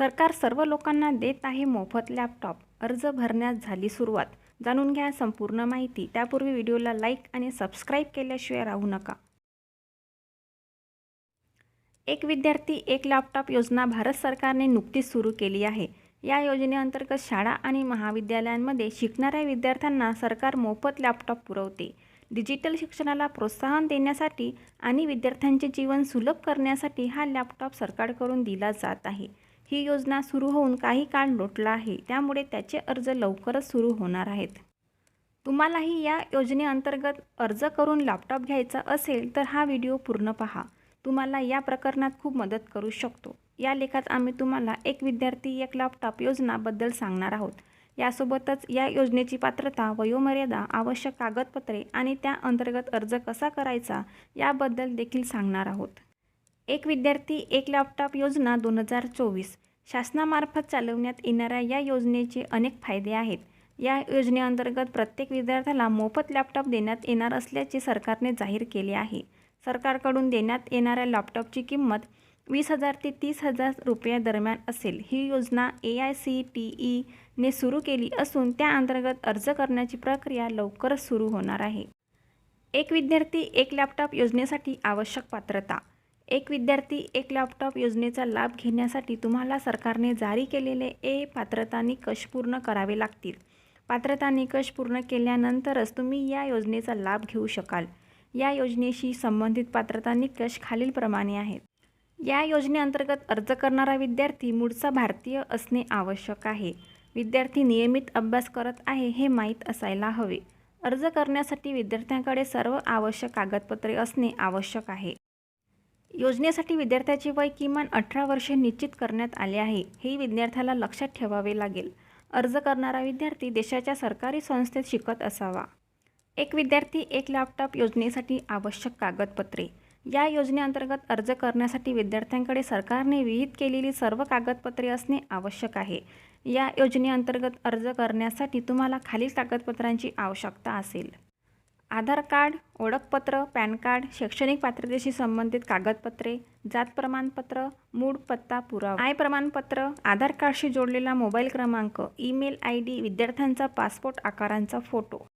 सरकार सर्व लोकांना देत आहे मोफत लॅपटॉप अर्ज भरण्यास झाली सुरुवात. जाणून घ्या संपूर्ण माहिती. त्यापूर्वी व्हिडिओला लाईक आणि सबस्क्राईब केल्याशिवाय राहू नका. एक विद्यार्थी एक लॅपटॉप योजना भारत सरकारने नुकतीच सुरू केली आहे. या योजनेअंतर्गत शाळा आणि महाविद्यालयांमध्ये शिकणाऱ्या विद्यार्थ्यांना सरकार मोफत लॅपटॉप पुरवते. डिजिटल शिक्षणाला प्रोत्साहन देण्यासाठी आणि विद्यार्थ्यांचे जीवन सुलभ करण्यासाठी हा लॅपटॉप सरकारकडून दिला जात आहे. ही योजना सुरू होऊन काही काळ लोटला आहे. त्यामुळे त्याचे अर्ज लवकरच सुरू होणार आहेत. तुम्हालाही या योजनेअंतर्गत अर्ज करून लॅपटॉप घ्यायचा असेल तर हा व्हिडिओ पूर्ण पहा. तुम्हाला या प्रकरणात खूप मदत करू शकतो. या लेखात आम्ही तुम्हाला एक विद्यार्थी एक लॅपटॉप योजनाबद्दल सांगणार आहोत. यासोबतच या योजनेची पात्रता वयोमर्यादा आवश्यक कागदपत्रे आणि त्या अंतर्गत अर्ज कसा करायचा याबद्दल देखील सांगणार आहोत. एक विद्यार्थी एक लॅपटॉप योजना दोन हजार चोवीस. शासनामार्फत चालवण्यात येणाऱ्या या योजनेचे अनेक फायदे आहेत. या योजनेअंतर्गत प्रत्येक विद्यार्थ्याला मोफत लॅपटॉप देण्यात येणार असल्याचे सरकारने जाहीर केले आहे. सरकारकडून देण्यात येणाऱ्या लॅपटॉपची किंमत वीस हजार ते तीस हजार रुपया दरम्यान असेल. ही योजना ए आय सी टी ईने सुरू केली असून त्या अंतर्गत अर्ज करण्याची प्रक्रिया लवकरच सुरू होणार आहे. एक विद्यार्थी एक लॅपटॉप योजनेसाठी आवश्यक पात्रता. एक विद्यार्थी एक लॅपटॉप योजनेचा लाभ घेण्यासाठी तुम्हाला सरकारने जारी केलेले ए पात्रता निकष पूर्ण करावे लागतील. पात्रता निकष पूर्ण केल्यानंतरच तुम्ही या योजनेचा लाभ घेऊ शकाल. या योजनेशी संबंधित पात्रता निकष खालीलप्रमाणे आहेत. या योजनेअंतर्गत अर्ज करणारा विद्यार्थी मूळचा भारतीय असणे आवश्यक आहे. विद्यार्थी नियमित अभ्यास करत आहे हे माहीत असायला हवे. अर्ज करण्यासाठी विद्यार्थ्यांकडे सर्व आवश्यक कागदपत्रे असणे आवश्यक आहे. योजनेसाठी विद्यार्थ्याचे वय किमान अठरा वर्षे निश्चित करण्यात आले आहे. हे विद्यार्थ्याला लक्षात ठेवावे लागेल. अर्ज करणारा विद्यार्थी देशाच्या सरकारी संस्थेत शिकत असावा. एक विद्यार्थी एक लॅपटॉप योजनेसाठी आवश्यक कागदपत्रे. या योजनेअंतर्गत अर्ज करण्यासाठी विद्यार्थ्यांकडे सरकारने विहित केलेली सर्व कागदपत्रे असणे आवश्यक आहे. या योजनेअंतर्गत अर्ज करण्यासाठी तुम्हाला खालील कागदपत्रांची आवश्यकता असेल. आधार कार्ड ओळखपत्र पॅन कार्ड शैक्षणिक पात्रतेशी संबंधित कागदपत्रे जात प्रमाणपत्र मूळ पत्ता पुरावा आय प्रमाणपत्र आधार कार्डशी जोडलेला मोबाईल क्रमांक ईमेल आय डी विद्यार्थ्यांचा पासपोर्ट आकारांचा फोटो.